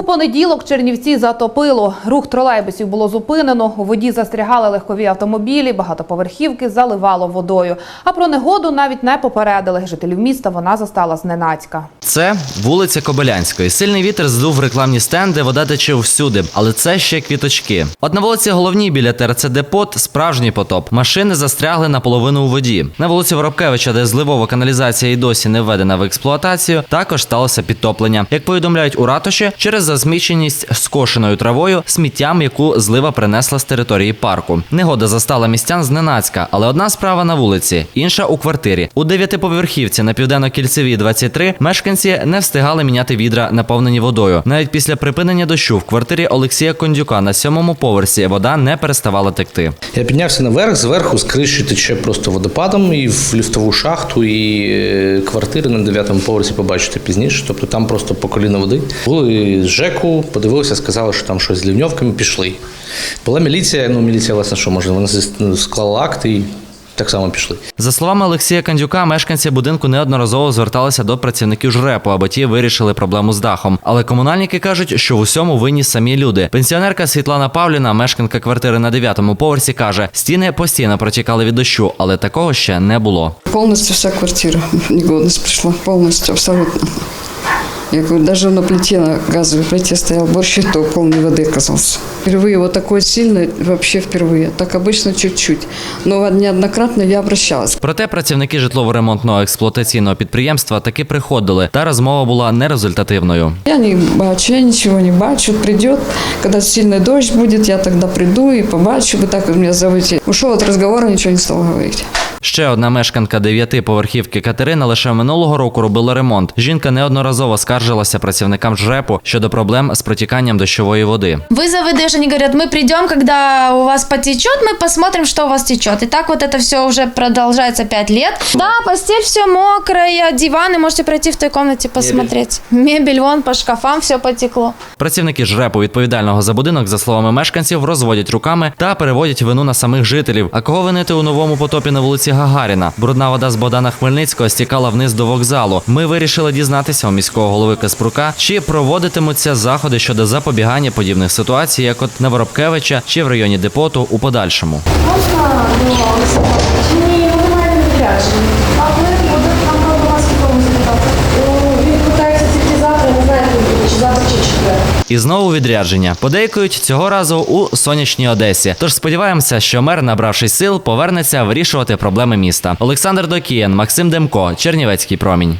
У понеділок Чернівці затопило. Рух тролейбусів було зупинено. У воді застрягали легкові автомобілі, багатоповерхівки заливало водою. А про негоду навіть не попередили. Жителів міста вона застала зненацька. Це вулиця Кобилянської. Сильний вітер здув рекламні стенди, вода тече всюди, але це ще квіточки. От на вулиці головній біля ТРЦ Депот справжній потоп. Машини застрягли наполовину у воді. На вулиці Воробкевича, де зливова каналізація і досі не введена в експлуатацію, також сталося підтоплення. Як повідомляють у ратуші, через засміченість скошеною травою, сміттям, яку злива принесла з території парку. Негода застала містян зненацька, але одна справа на вулиці, інша у квартирі. У дев'ятиповерхівці на південно-кільцевій 23 мешканці не встигали міняти відра, наповнені водою. Навіть після припинення дощу в квартирі Олексія Кондюка на сьомому поверсі вода не переставала текти. Я піднявся наверх, зверху з криші тече просто водопадом і в ліфтову шахту, і е, квартири на дев'ятому поверсі побачите пізніше. Тобто там просто по коліна води. Були з ЖЕКу, подивилися, сказали, що там щось з лівньовками пішли. Була міліція, ну міліція, власне, що може, вона склала акти так само пішли. За словами Олексія Кандюка, мешканці будинку неодноразово зверталися до працівників жрепу, аби ті вирішили проблему з дахом. Але комунальники кажуть, що в усьому винні самі люди. Пенсіонерка Світлана Павліна, мешканка квартири на дев'ятому поверсі, каже: стіни постійно протікали від дощу, але такого ще не було. Полностью вся квартира в негодность пришла. Полностью, абсолютно. Я говорю, даже на плите, на газовой плите стоял борщ, и то полной воды оказался. Впервые вот такой сильный, вообще впервые. Так обычно чуть-чуть. Но неоднократно я обращалась. Проте працівники житлово-ремонтного експлуатаційного підприємства таки приходили, та розмова була нерезультативною. Я не бачу, я ничего не бачу. Придет, когда сильный дождь будет, я тогда приду и побачу. Вы так вы меня зовете. Ушел от разговора, ничего не стал говорить. Ще одна мешканка дев'ятиповерхівки Катерина лише минулого року робила ремонт. Жінка неодноразово скаржилася працівникам жрепу щодо проблем з протіканням дощової води. Вызовы даже они говорят, мы придем, когда у вас потечет, мы посмотрим, что у вас течет. И так вот это все уже продолжается 5 лет. Да, постель все мокрая, диваны, можете пройти в той комнате посмотреть. Мебель вон по шкафам все потекло. Працівники жрепу відповідального за будинок, за словами мешканців, розводять руками та переводять вину на самих жителів. А кого винити у новому потопі на вулиці Гагаріна? Брудна вода з Богдана Хмельницького стікала вниз до вокзалу. Ми вирішили дізнатися у міського голови Каспрука, чи проводитимуться заходи щодо запобігання подібних ситуацій, як от на Воробкевича чи в районі депоту у подальшому. Можна Чи вони мають відрядження. Але буде там до вас якому запитати. Він питається тільки завтра, не знаю, коли буде, чи завтра, чи четвер. І знову відрядження. Подейкують цього разу у сонячній Одесі. Тож сподіваємося, що мер, набравшись сил, повернеться вирішувати проблеми міста. Олександр Докієн, Максим Демко, Чернівецький промінь.